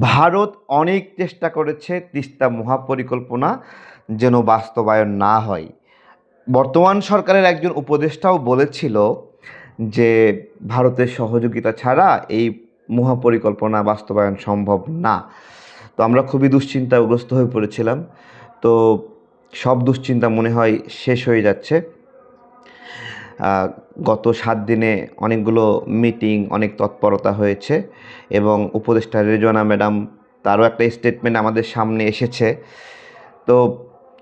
ভারত অনেক চেষ্টা করেছে তিস্তা মহাপরিকল্পনা যেন বাস্তবায়ন না হয়। বর্তমান সরকারের একজন উপদেষ্টাও বলেছিল যে, ভারতের সহযোগিতা ছাড়া এই মহাপরিকল্পনা বাস্তবায়ন সম্ভব না। তো আমরা খুবই দুশ্চিন্তাগ্রস্ত হয়ে পড়েছিলাম। তো সব দুশ্চিন্তা মনে হয় শেষ হয়ে যাচ্ছে। গত সাত দিনে অনেকগুলো মিটিং অনেক তৎপরতা হয়েছে এবং উপদেষ্টা রেজওয়ানা ম্যাডাম তারও একটা স্টেটমেন্ট আমাদের সামনে এসেছে। তো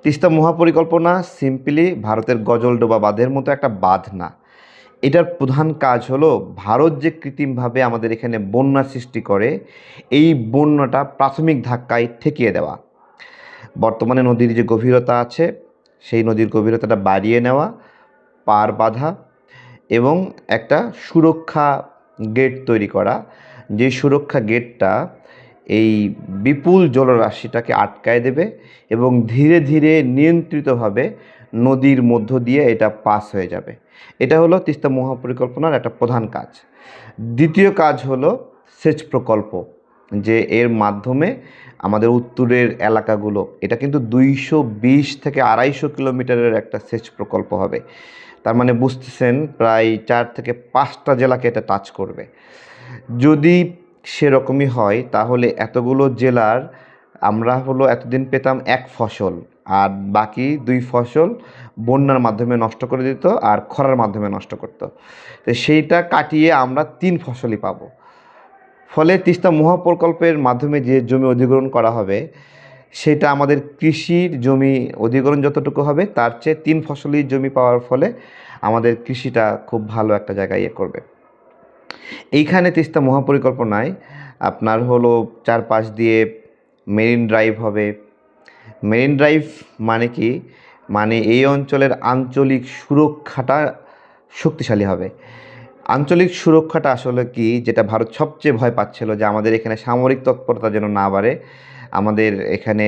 তিস্তা মহাপরিকল্পনা সিম্পলি ভারতের গজলডোবা বাঁধের মতো একটা বাঁধ না। এটার প্রধান কাজ হলো ভারত যে কৃত্রিমভাবে আমাদের এখানে বন্যা সৃষ্টি করে, এই বন্যাটা প্রাথমিক ধাক্কায় ঠেকিয়ে দেওয়া। বর্তমানে নদীর যে গভীরতা আছে, সেই নদীর গভীরতাটা বাড়িয়ে নেওয়া পার বাঁধা এবং একটা সুরক্ষা গেট তৈরি করা। যে সুরক্ষা গেটটা এই বিপুল জলরাশিটাকে আটকায় দেবে এবং ধীরে ধীরে নিয়ন্ত্রিতভাবে নদীর মধ্য দিয়ে এটা পাস হয়ে যাবে। এটা হলো তিস্তা মহাপরিকল্পনার একটা প্রধান কাজ। দ্বিতীয় কাজ হলো সেচ প্রকল্প, যে এর মাধ্যমে আমাদের উত্তরের এলাকাগুলো, এটা কিন্তু দুইশো বিশ থেকে আড়াইশো কিলোমিটারের একটা সেচ প্রকল্প হবে। তার মানে বুঝতেছেন প্রায় চার থেকে পাঁচটা জেলাকে এটা টাচ করবে। যদি সেরকমই হয়, তাহলে এতগুলো জেলার আমরা হলো এতদিন পেতাম এক ফসল, আর বাকি দুই ফসল বন্যার মাধ্যমে নষ্ট করে দিত আর খরার মাধ্যমে নষ্ট করত। তো সেইটা কাটিয়ে আমরা তিন ফসলই পাবো। ফলে তিস্তা মহাপ্রকল্পের মাধ্যমে যে জমি অধিগ্রহণ করা হবে সেটা আমাদের কৃষির জমি অধিগ্রহণ যতটুকু হবে, তার চেয়ে তিন ফসলি জমি পাওয়ার ফলে আমাদের কৃষিটা খুব ভালো একটা জায়গায় ইয়ে করবে। এইখানে তিস্তা মহাপরিকল্পনায় আপনার হলো চারপাশ দিয়ে মেরিন ড্রাইভ হবে। মেরিন ড্রাইভ মানে কি? মানে এই অঞ্চলের আঞ্চলিক সুরক্ষাটা শক্তিশালী হবে। আঞ্চলিক সুরক্ষাটা আসলে কি? যেটা ভারত সবচেয়ে ভয় পাচ্ছিল যে আমাদের এখানে সামরিক তৎপরতা যেন না বাড়ে আমাদের এখানে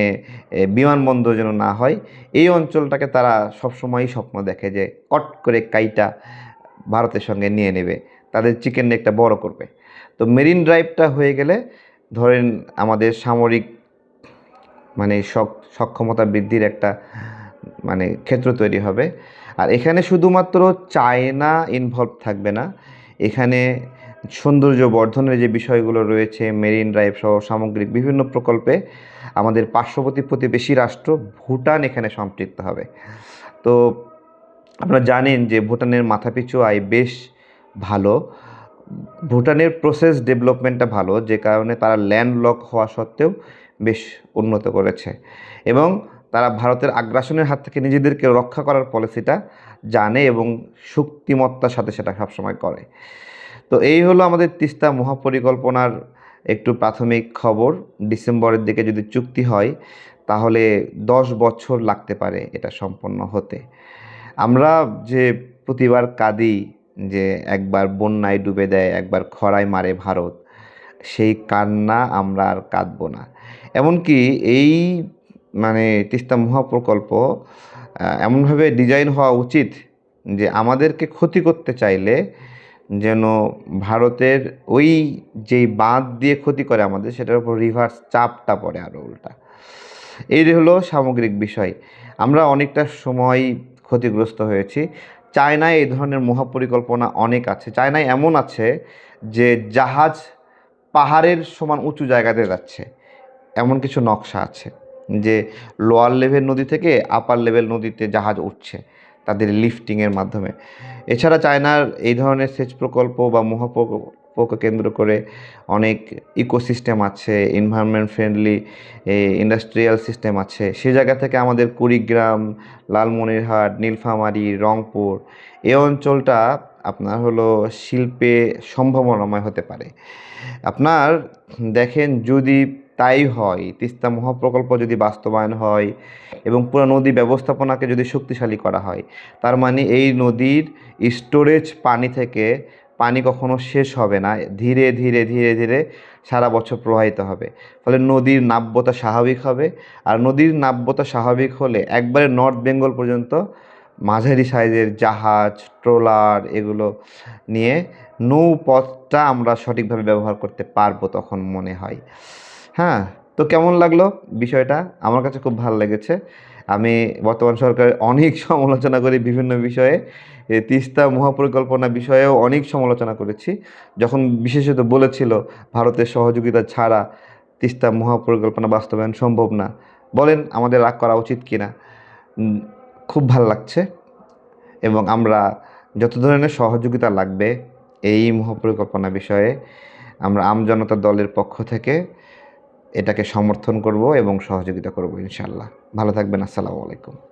বিমানবন্দর যেন না হয়, এই অঞ্চলটাকে তারা সবসময়ই স্বপ্ন দেখে যে কট করে কাইটা ভারতের সঙ্গে নিয়ে নেবে, তাদের চিকেন নেকটা বড় করবে। তো মেরিন ড্রাইভটা হয়ে গেলে ধরেন আমাদের সামরিক মানে সক্ষমতা বৃদ্ধির একটা মানে ক্ষেত্র তৈরি হবে। আর এখানে শুধুমাত্র চায়না ইনভলভ থাকবে না, এখানে সৌন্দর্য বর্ধনের যে বিষয়গুলো রয়েছে মেরিন ড্রাইভ সহ সামগ্রিক বিভিন্ন প্রকল্পে আমাদের পার্শ্ববর্তী প্রতিবেশী রাষ্ট্র ভুটান এখানে সম্পৃক্ত হবে। তো আপনারা জানেন যে ভুটানের মাথাপিছু আয় বেশ ভালো। ভুটানের প্রসেস ডেভেলপমেন্টটা ভালো, যে কারণে তারা ল্যান্ডলক হওয়া সত্ত্বেও বেশ উন্নত করেছে। এবং তারা ভারতের আগ্রাসনের হাত থেকে নিজেদেরকে রক্ষা করার পলিসিটা জানে এবং শক্তিমত্তার সাথে সেটা সবসময় করে। তো এই হলো আমাদের তিস্তা মহাপরিকল্পনার একটু প্রাথমিক খবর। ডিসেম্বরের দিকে যদি চুক্তি হয়, তাহলে দশ বছর লাগতে পারে এটা সম্পন্ন হতে। আমরা যে প্রতিবার কাঁদি যে একবার বন্যায় ডুবে দেয়, একবার খরায় মারে ভারত, সেই কান্না আমরা আর কাঁদবো না। এমনকি এই মানে তিস্তা মহাপ্রকল্প এমনভাবে ডিজাইন হওয়া উচিত যে আমাদেরকে ক্ষতি করতে চাইলে যেন ভারতের ওই যেই বাঁধ দিয়ে ক্ষতি করে আমাদের, সেটার উপর রিভার্স চাপটা পড়ে আরও উল্টা। এই হলো সামগ্রিক বিষয়। আমরা অনেকটা সময় ক্ষতিগ্রস্ত হয়েছি। চায়নায় এই ধরনের মহাপরিকল্পনা অনেক আছে। চায়নায় এমন আছে যে জাহাজ পাহাড়ের সমান উঁচু জায়গাতে যাচ্ছে। এমন কিছু নকশা আছে যে লোয়ার লেভেল নদী থেকে আপার লেভেল নদীতে জাহাজ উঠছে। তাদের লিফটিংয়ের মাধ্যমে। এছাড়া চায়নার এই ধরনের সেচ প্রকল্প বা মহাপ্রকল্পকে কেন্দ্র করে অনেক ইকোসিস্টেম আছে এনভায়রনমেন্ট ফ্রেন্ডলি ইন্ডাস্ট্রিয়াল সিস্টেম আছে। সে জায়গা থেকে আমাদের কুড়িগ্রাম, লালমনিরহাট, নীলফামারী, রংপুর এই অঞ্চলটা আপনার হলো শিল্পে সম্ভাবনাময় হতে পারে। আপনার দেখেন যদি তাই হয়। তিস্তা মহাপ্রকল্প যদি বাস্তবায়ন হয় এবং পুরো নদী ব্যবস্থাপনাকে যদি শক্তিশালী করা হয়, তার মানে এই নদীর স্টোরেজ পানি থেকে পানি কখনো শেষ হবে না, ধীরে ধীরে ধীরে ধীরে সারা বছর প্রবাহিত হবে। ফলে নদীর নাব্যতা স্বাভাবিক হবে আর নদীর নাব্যতা স্বাভাবিক হলে একবারে নর্থ বেঙ্গল পর্যন্ত মাঝারি সাইজের জাহাজ, ট্রলার এগুলো নিয়ে নৌপথটা আমরা সঠিকভাবে ব্যবহার করতে পারব তখন মনে হয়। হ্যাঁ তো কেমন লাগল বিষয়টা? আমার কাছে খুব ভালো লেগেছে। আমি বর্তমান সরকারের অনেক সমালোচনা করি বিভিন্ন বিষয়ে। তিস্তা মহাপরিকল্পনা বিষয়েও অনেক সমালোচনা করেছি। যখন বিশেষত বলেছিল, ভারতের সহযোগিতা ছাড়া তিস্তা মহাপরিকল্পনা বাস্তবায়ন সম্ভব না। বলেন, আমাদের রাগ করা উচিত কি না খুব ভালো লাগছে। এবং আমরা যত ধরনের সহযোগিতা লাগবে এই মহাপরিকল্পনা বিষয়ে, আমরা আমজনতা দলের পক্ষ থেকে এটাকে সমর্থন করব এবং সহযোগিতা করব ইনশাল্লাহ ভালো থাকবেন আসসালামু আলাইকুম।